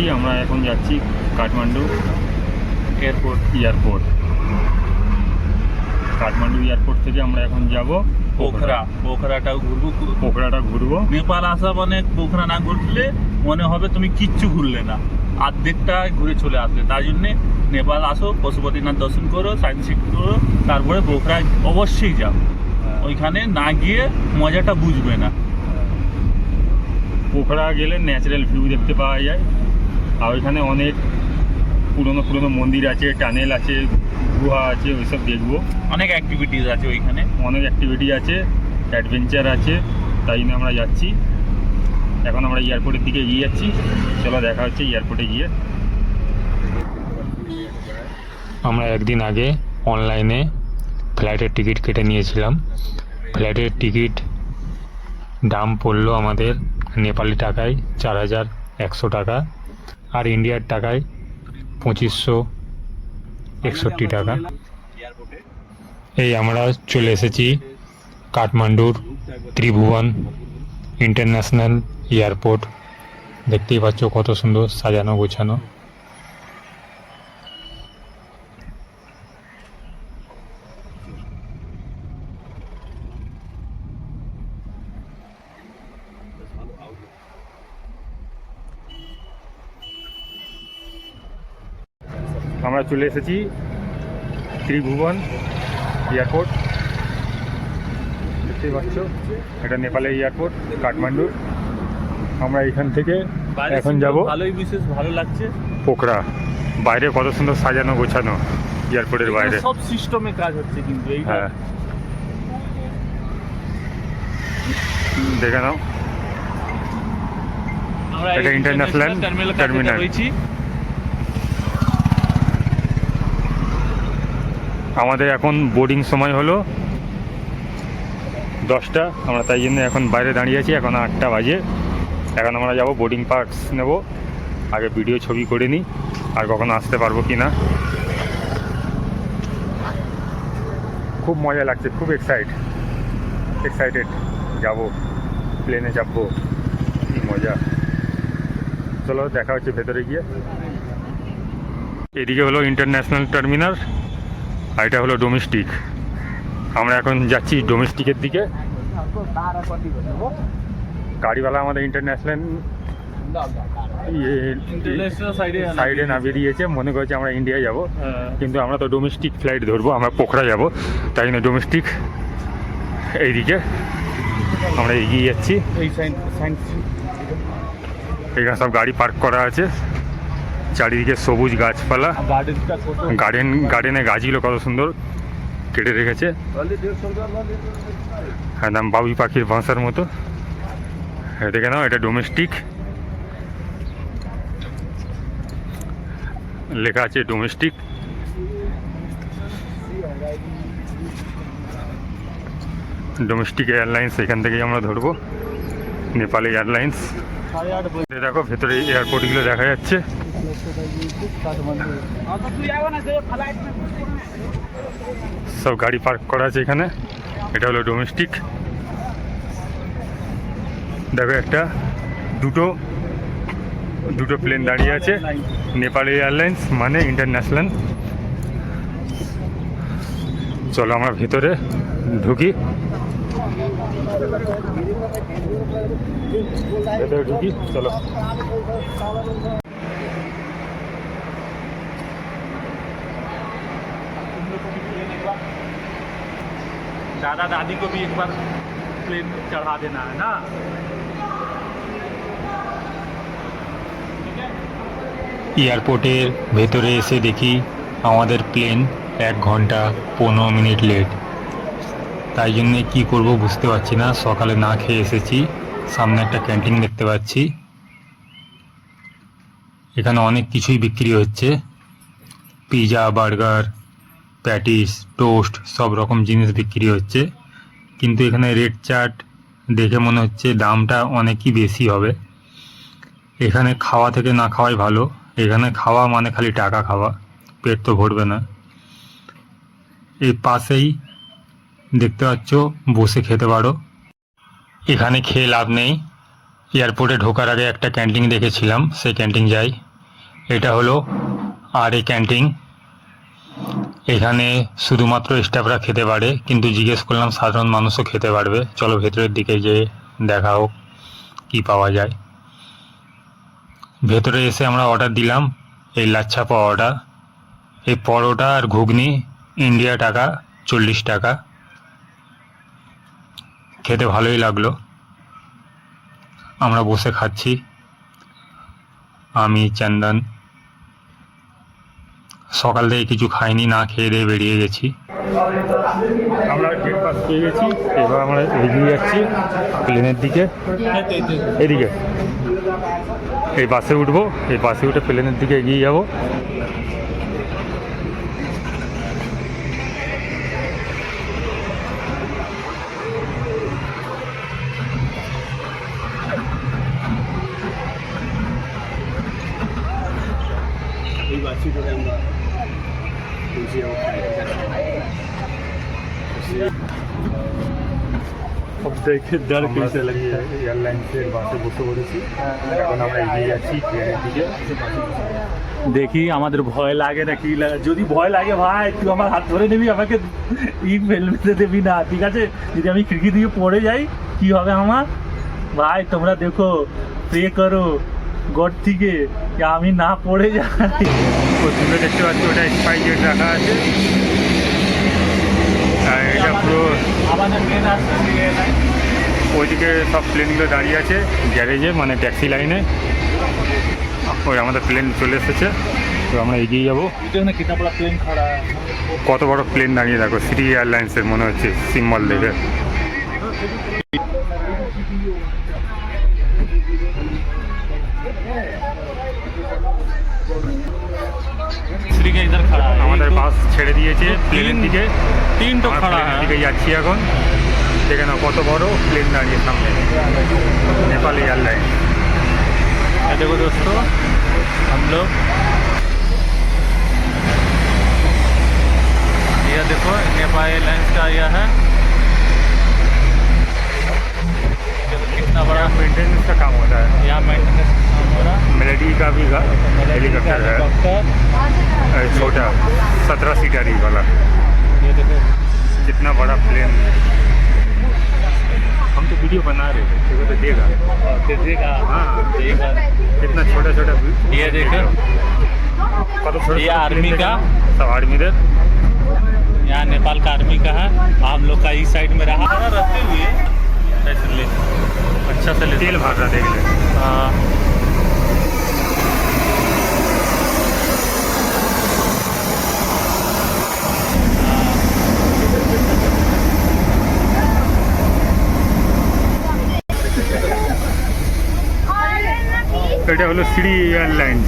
যাচ্ছি আমরা এখন যাচ্ছি Kathmandu airport airport. Kathmandu airport থেকে আমরা এখন যাব পোখরা। পোখরাটাও ঘুরবো পোখরাটা ঘুরবো। নেপাল আসা মানে পোখরা না ঘুরলে মনে হবে তুমি কিচ্ছু ঘুরলে না। অর্ধেকটা ঘুরে চলে আসবে। তাই জন্যে নেপাল আসো পশুপতিনাথ দর্শন করো সায়েন্স সিটি করো তারপরে পোখরা অবশ্যই যাও। ওইখানে না গিয়ে মজাটা বুঝবে না। পোখরা গেলে ন্যাচারাল ভিউ দেখতে পাওয়া যায়। আর ওইখানে অনেক পুরনো পুরনো মন্দির আছে টানেল আছে গুহা আছে ওইসব দেখব। অনেক অ্যাক্টিভিটিস আছে ওইখানে। অনেক অ্যাক্টিভিটি আছে অ্যাডভেঞ্চার আছে তাই জন্য আমরা যাচ্ছি। এখন আমরা এয়ারপোর্টের দিকে এগিয়ে যাচ্ছি। চলো দেখা হচ্ছে এয়ারপোর্টে গিয়ে। আমরা একদিন আগে অনলাইনে ফ্লাইটের টিকিট কেটে নিয়েছিলাম। ফ্লাইটের টিকিট দাম পড়ল আমাদের নেপালি টাকায় চার হাজার একশো টাকা। আর ইন্ডিয়ার টাকায় পঁচিশশো একষট্টি টাকা। এই আমরা চলে এসেছি কাঠমান্ডুর ত্রিভুবন ইন্টারন্যাশনাল এয়ারপোর্ট। দেখতেই পাচ্ছ কত সুন্দর সাজানো গোছানো। আমরা চলে এসেছি ত্রিভুবন এয়ারপোর্ট। দেখতেই পাচ্ছ এটা নেপালের এয়ারপোর্ট কাঠমান্ডু। আমরা এখান থেকে এখন যাব ভালোই বিশেষ ভালো লাগছে। পোখরা। বাইরে কত সুন্দর সাজানো গোছানো এয়ারপোর্টের বাইরে। সব সিস্টেমে কাজ হচ্ছে কিন্তু এইটা। হ্যাঁ। দেখে নাও। আমরা এটা ইন্টারন্যাশনাল টার্মিনাল টার্মিনাল রয়েছি। আমাদের এখন বোর্ডিং সময় হলো দশটা। আমরা তাই জন্য এখন বাইরে দাঁড়িয়ে আছি, এখন আটটা বাজে। এখন আমরা যাব বোর্ডিং পাস নেব। আগে ভিডিও ছবি করে নিই, আর কখনো আসতে পারব কি না। খুব মজা লাগছে, খুব এক্সাইট এক্সাইটেড যাব প্লেনে চাপবো, কি মজা। চলো, দেখা হচ্ছে ভেতরে গিয়ে। এদিকে হলো ইন্টারন্যাশনাল টার্মিনাল আর এটা হলো ডোমেস্টিক আমরা এখন যাচ্ছি ডোমেস্টিকের দিকে। গাড়িওয়ালা আমাদের ইন্টারন্যাশনাল সাইডে নামিয়ে দিয়েছে মনে করছে আমরা ইন্ডিয়ায় যাব। হ্যাঁ। কিন্তু আমরা তো ডোমেস্টিক ফ্লাইট ধরবো আমরা পোখরা যাব। তাই জন্য ডোমেস্টিক এইদিকে আমরা এগিয়ে যাচ্ছি। এখানে সব গাড়ি পার্ক করা আছে। চারিদিকে সবুজ গাছপালা। গার্ডেন গার্ডেনে গাছগুলো কত সুন্দর কেটে রেখেছে। একদম বাবুই পাখির বাসার মতো। হ্যাঁ, দেখে নাও এটা ডোমেস্টিক লেখা আছে ডোমেস্টিক ডোমেস্টিক এয়ারলাইন্স এখান থেকেই আমরা ধরবো। নেপালি এয়ারলাইন্স দেখো ভেতরে এয়ারপোর্টগুলো দেখা যাচ্ছে। সব গাড়ি পার্ক করা আছে এখানে। এটা হলো ডোমেস্টিক দেখো একটা, দুটো দুটো প্লেন দাঁড়িয়ে আছে। নেপালি এয়ারলাইন্স মানে ইন্টারন্যাশনাল চলো আমরা ভিতরে ঢুকি। ঢুকি, চলো। दादा दादी को भी एक बार प्लेन चढ़ा देना है ना এয়ারপোর্টের ভেতরে এসে দেখি আমাদের প্লেন এক ঘন্টা পনেরো মিনিট লেট তাই জন্যে কী করব বুঝতে পারছি না সকালে না খেয়ে এসেছি সামনে একটা ক্যান্টিন দেখতে পাচ্ছি এখানে অনেক কিছুই বিক্রি হচ্ছে পিৎজা বার্গার প্যাটিস, টোস্ট সব রকম জিনিস বিক্রি হচ্ছে। কিন্তু এখানে রেট চার্ট দেখে মনে হচ্ছে দামটা অনেকই বেশি হবে। এখানে খাওয়া থেকে না খাওয়াই ভালো। এখানে খাওয়া মানে খালি টাকা খাওয়া। পেট তো ভরবে না। এই পাশেই দেখতে পাচ্ছ, বসে খেতে পারো। এখানে খেয়ে লাভ নেই। এয়ারপোর্টে ঢোকার আগে একটা ক্যান্টিন দেখেছিলাম, সেই ক্যান্টিন যাই। এটা হলো আর এ ক্যান্টিন। এখানে শুধুমাত্র স্টাফরা খেতে পারে, কিন্তু জিজ্ঞেস করলাম সাধারণ মানুষও খেতে পারবে। চলো ভেতরের দিকে যে দেখা হোক কী পাওয়া যায়। ভেতরে এসে আমরা অর্ডার দিলাম, এই লাচ্ছা পাওয়াটা এই পরোটা আর ঘুগনি ইন্ডিয়া টাকা, চল্লিশ টাকা। খেতে ভালোই লাগল। আমরা বসে খাচ্ছি। আমি, চন্দন। সকাল থেকে কিছু খাইনি না খেয়ে দিয়ে বেরিয়ে গেছি। আমরা গেট পাস পেয়ে গেছি এবার আমরা এগিয়ে যাচ্ছি প্লেনের দিকে। এদিকে। এই বাসে উঠবো এই বাসে উঠে প্লেনের দিকে এগিয়ে যাব। এই বাসি করে আমরা যাব দেখি, আমাদের ভয় লাগে না কি লাগে যদি ভয় লাগে ভাই, তুই আমার হাত ধরে নিবি, আমাকে ইট ফেলতে দেবি না, ঠিক আছে? যদি আমি খিড়কি দিয়ে পড়ে যাই, কি হবে আমার? ভাই, তোমরা দেখো প্রে করো। ঘর থেকে আমি না পড়ে যাই। প্রথমে দেখতে পাচ্ছি ওটা এক্সপায়ার ডেট রাখা আছে। এটা পুরো ওইদিকে সব প্লেনগুলো দাঁড়িয়ে আছে গ্যারেজে মানে ট্যাক্সি লাইনে ওই আমাদের প্লেন চলে এসেছে। তো আমরা এগিয়ে যাব। কত বড় প্লেন দাঁড়িয়ে দেখো সিটি এয়ারলাইন্সের মনে হচ্ছে সিম্বল দেখে। বাস ছেড়ে দিয়েছে প্লেনের তিন- দিকে तीन तो আমরা खड़ा প্লেনের है দিকে যাচ্ছি এখন দেখে নাও কত বড় প্লেন দাঁড়িয়ে সামনে নেপাল এয়ারলাইন ये देखो दोस्तों हम लोग यह देखो नेपाल एयरलाइंस का यह है कितना बड़ा? मेंटेनेंस का काम होता है। यहाँ मेंटेनेंस काम हो रहा है। मेलेडी का भी हेलीकॉप्टर है। छोटा। सत्रह सीटर ही वाला। ये देखो। कितना बड़ा प्लेन हम तो वीडियो बना रहे थे। देखो तो देगा। हाँ। कितना छोटा छोटा ये देखो। ये आर्मी का। सब आर्मी दे यहाँ नेपाल का आर्मी का है। हम लोग का इस साइड में रहा। रहते हुए ऐसे ले अच्छा से ले तेल भर रहा देख ले हाँ এটা হলো সিডি এয়ারলাইন্স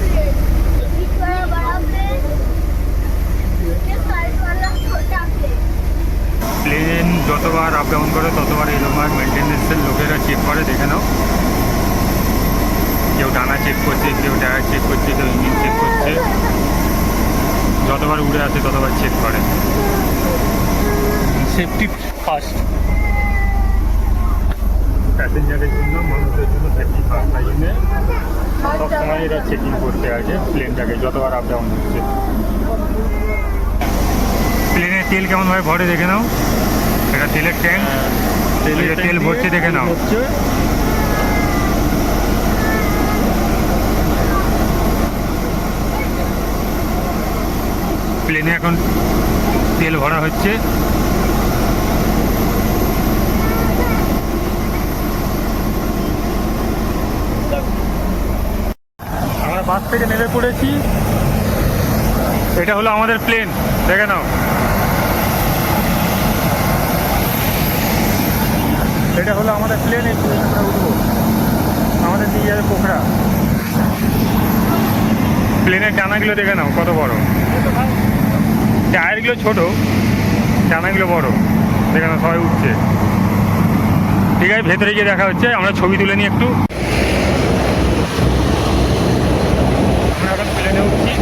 প্লেন যতবার আপ ডাউন করে, ততবার এরকমভাবে মেনটেন্যান্সের লোকেরা চেক করে, দেখে নাও। কেউ ডানা চেক করছে, কেউ টায়ার চেক করছে, কেউ ইঞ্জিন চেক করছে। যতবার উড়ে আসে, ততবার চেক করে। সেফটি ফার্স্ট প্যাসেঞ্জারের জন্য মানুষের জন্য সেফটি ফার্স্ট তাই জন্য সবসময় এরা চেকিং করতে আছে প্লেনটাকে যতবার আপ ডাউন হচ্ছে প্লেনে তেল কেমনভাবে ভরে দেখে নাও। এটা তেলের ট্যাঙ্ক তেল ভরছে দেখে নাও। প্লেনে এখন তেল ভরা হচ্ছে। আমরা বাস থেকে নেমে পড়েছি। এটা হলো আমাদের প্লেন দেখে নাও। এটা হলো আমাদের প্লেন এই প্লেনে আমরা উঠবো। আমাদের নিয়ে যাবে পোখরা। প্লেনের ডানাগুলো দেখে নাও, কত বড়। টায়ারগুলো ছোট, ডানাগুলো বড়। দেখে নাও, সবাই উঠছে। ঠিক আছে, ভেতরে গিয়ে দেখা হচ্ছে, আমরা ছবি তুলে নিই একটু আমরা এখন প্লেনে উঠছি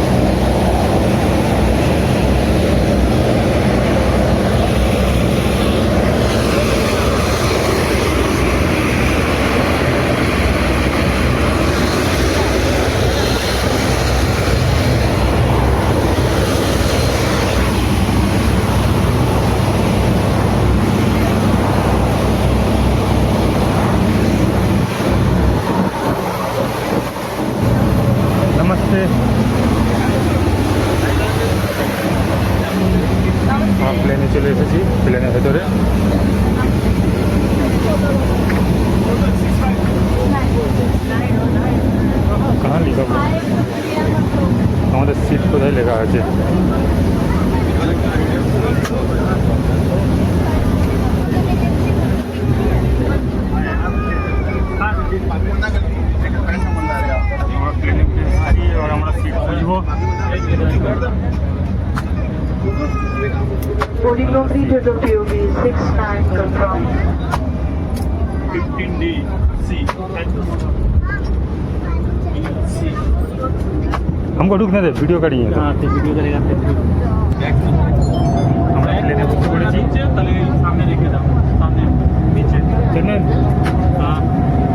চলে এসেছি প্লেনের ভেতরে কাহা লিখা हुआ? আমাদের সিট কোথায় লেখা আছে हमको रुकने दे वीडियो करिए तो। हाँ तो वीडियो करेगा আমরা প্লেনে বসে পড়েছি তাহলে সামনে রেখে দাও সামনে নিচে चलने हाँ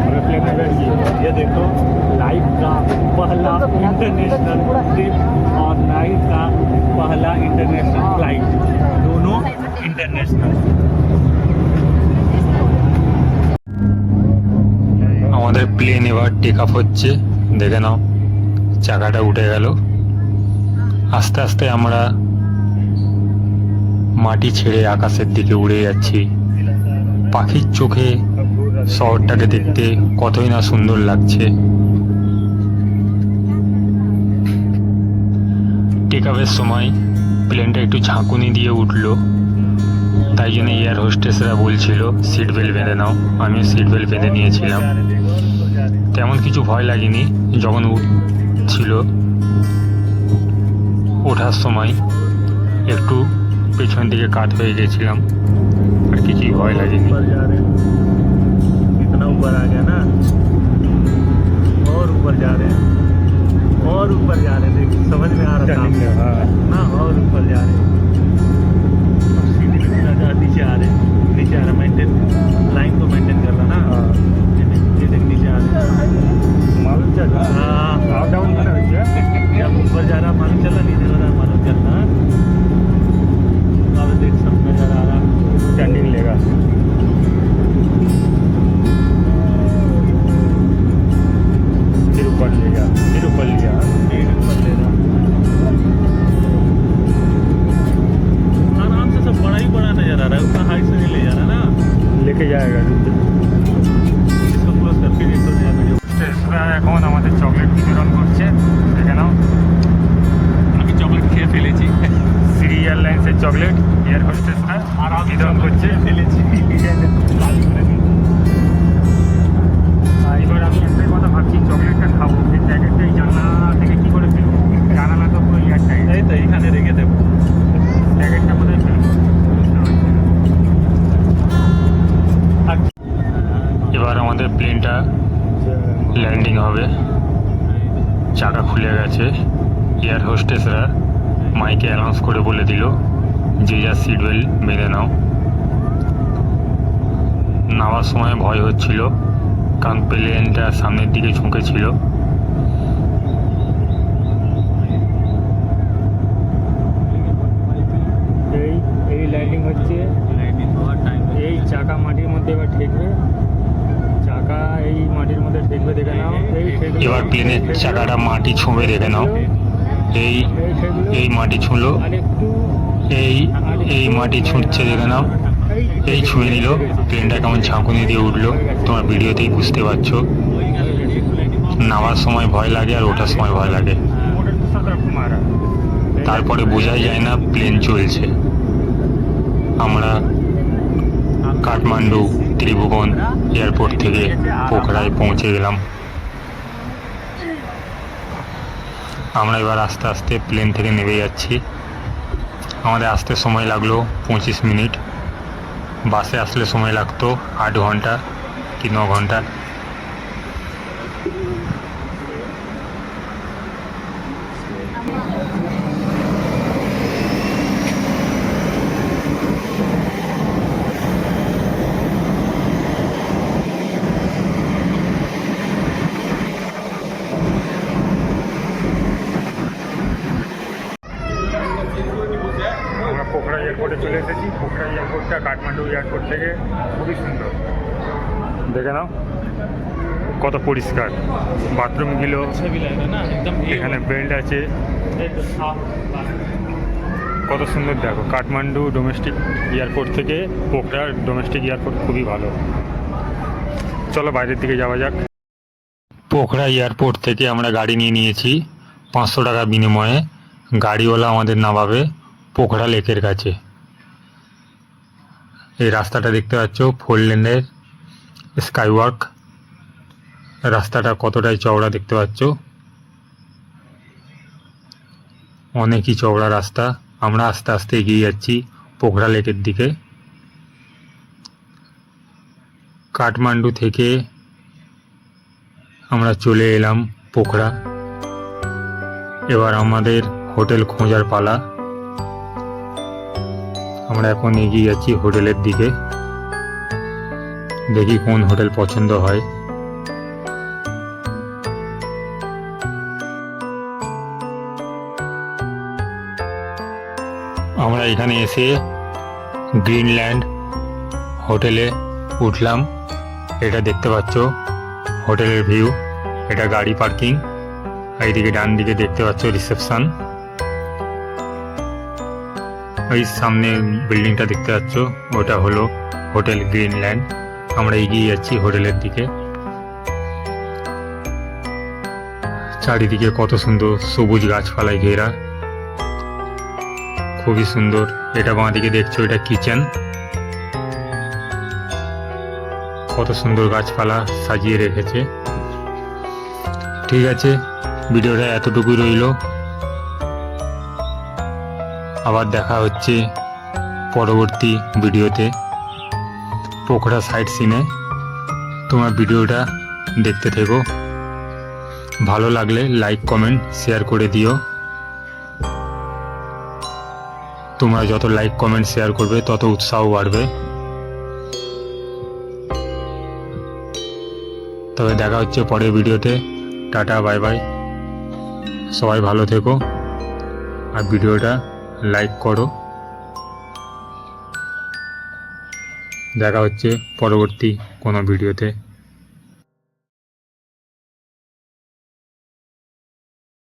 আমরা প্লেনে बैठ गए ये देखो लाइफ का पहला इंटरनेशनल ट्रिप और नाइट का पहला इंटरनेशनल फ्लाइट दोनों इंटरनेशनल আমাদের প্লেন এবার টেক অফ হচ্ছে দেখে নাও চাকাটা উঠে গেল। আস্তে আস্তে আমরা মাটি ছেড়ে আকাশের দিকে উড়ে যাচ্ছি। পাখির চোখে শহরটাকে দেখতে কতই না সুন্দর লাগছে। টেক অফের সময় প্লেনটা একটু ঝাঁকুনি দিয়ে উঠল। তাই জন্য এয়ার হোস্টেসরা বলছিল সিট বেল্ট বেঁধে নাও। আমিও সিট বেল্ট বেঁধে নিয়েছিলাম। তেমন কিছু ভয় লাগেনি। যখন উঠছিল ওঠার সময় একটু পেছন দিকে কাত হয়ে গেছিলাম আর কিছুই ভয় লাগেনি ऊपर जा रहे हैं इतना ऊपर आ गया ना और ऊपर जा रहे हैं और ऊपर जा रहे हैं देख समझ में आ रहा था ना और ऊपर जा रहे हैं अब सीढ़ी पे जा- जा- नीचे आ रहे हैं नीचे आ रहा मेंटेन लाइन को मेंटेन कर रहा ना ये देख ये देख नीचे आ रहे हैं मालूम चला हाँ अप डाउन होना है जब ऊपर जा रहा मालूम चल रहा नीचे जा रहा मालूम चल रहा अब देख सकते नज़र आ रहा स्टैंडिंग लेगा। ল্যান্ডিং হবে। চাকা খুলে গেছে। এয়ার হোস্টেসরা মাইকে অ্যানাউন্স করে বলে দিল, যে যা সিট বেল্ট বেঁধে নাও। নামার সময় ভয় হচ্ছিল কারণ প্লেনটা সামনের দিকে ঝুঁকে ছিল। এই ল্যান্ডিং হচ্ছে। এই চাকা মাটির মধ্যে এবার ঠেকবে। চাকা এই মাটির মধ্যে ঠেকবে দেখে নাও। এবার প্লেনের চাকাটা মাটি ছুঁবে দেখে নাও। এই এই মাটি ছুঁলো এই এই মাটি ছুঁচ্ছে দেখে নাও। এই ছুঁয়ে নিল। প্লেনটা কেমন ঝাঁকুনি দিয়ে উঠল। তোমার ভিডিওতেই বুঝতে পারছ। নামার সময় ভয় লাগে আর ওঠার সময় ভয় লাগে। তারপরে বোঝাই যায় না প্লেন চলছে। আমরা কাঠমান্ডু, ত্রিভুবন এয়ারপোর্ট থেকে পোখরায় পৌঁছে গেলাম। আমরা এবার আস্তে আস্তে প্লেন থেকে নেমে যাচ্ছি। আমাদের আসতে সময় লাগল পঁচিশ মিনিট। বাসে আসলে সময় লাগতো আট ঘণ্টা কি ন ঘণ্টা আমরা পোখরা এয়ারপোর্টে চলে এসেছি পোখরা এয়ারপোর্টটা কাঠমান্ডু এয়ারপোর্ট থেকে খুবই সুন্দর। দেখে নাও। কত পরিষ্কার। বাথরুমগুলো এখানে বেল্ট আছে। কত সুন্দর দেখো। কাঠমান্ডু ডোমেস্টিক এয়ারপোর্ট থেকে পোকরার ডোমেস্টিক এয়ারপোর্ট খুবই ভালো। চলো বাইরের দিকে যাওয়া যাক। পোখরা এয়ারপোর্ট থেকে আমরা গাড়ি নিয়ে নিয়েছি পাঁচশো টাকা বিনিময়ে। গাড়িওয়ালা আমাদের নামাবে পোখরা লেকের কাছে। এই রাস্তাটা দেখতে পাচ্ছ ফোর লেনের স্কাইওয়ার্ক রাস্তাটা কতটাই চওড়া দেখতে পাচ্ছ? অনেকই চওড়া রাস্তা। আমরা আস্তে আস্তে এগিয়ে যাচ্ছি পোখরা লেকের দিকে। কাঠমান্ডু থেকে আমরা চলে এলাম পোখরা। এবার আমাদের হোটেল খোঁজার পালা। আমরা এখন এগিয়ে যাচ্ছি হোটেলের দিকে। দেখি কোন হোটেল পছন্দ হয়। আমরা এখানে এসে গ্রিনল্যান্ড হোটেলে উঠলাম। এটা দেখতে পাচ্ছ, হোটেলের ভিউ। এটা গাড়ি পার্কিং। এইদিকে ডান দিকে দেখতে পাচ্ছ রিসেপশন। ওই সামনে বিল্ডিংটা দেখতে পাচ্ছ, ওটা হলো হোটেল গ্রিনল্যান্ড। আমরা এগিয়ে যাচ্ছি হোটেলের দিকে। চারিদিকে কত সুন্দর সবুজ গাছপালায় ঘেরা। খুবই সুন্দর। এটা বাঁ দিকে দেখছ, এটা কিচেন। কত সুন্দর গাছপালা সাজিয়ে রেখেছে। ঠিক আছে, ভিডিওটা এতটুকুই রইল। দেখা হচ্ছে পরবর্তী ভিডিওতে। পোখরা সাইড সিনে। তোমার ভিডিওটা দেখতে থেকো। ভালো লাগলে লাইক, কমেন্ট, শেয়ার করে দিও। তোমরা যত লাইক, কমেন্ট, শেয়ার করবে, তত উৎসাহ বাড়বে। তবে দেখা হচ্ছে পরের ভিডিওতে। Tata, bye bye. সবাই ভালো থেকো। আর ভিডিওটা লাইক করো। দেখা হচ্ছে পরবর্তী কোনো ভিডিওতে।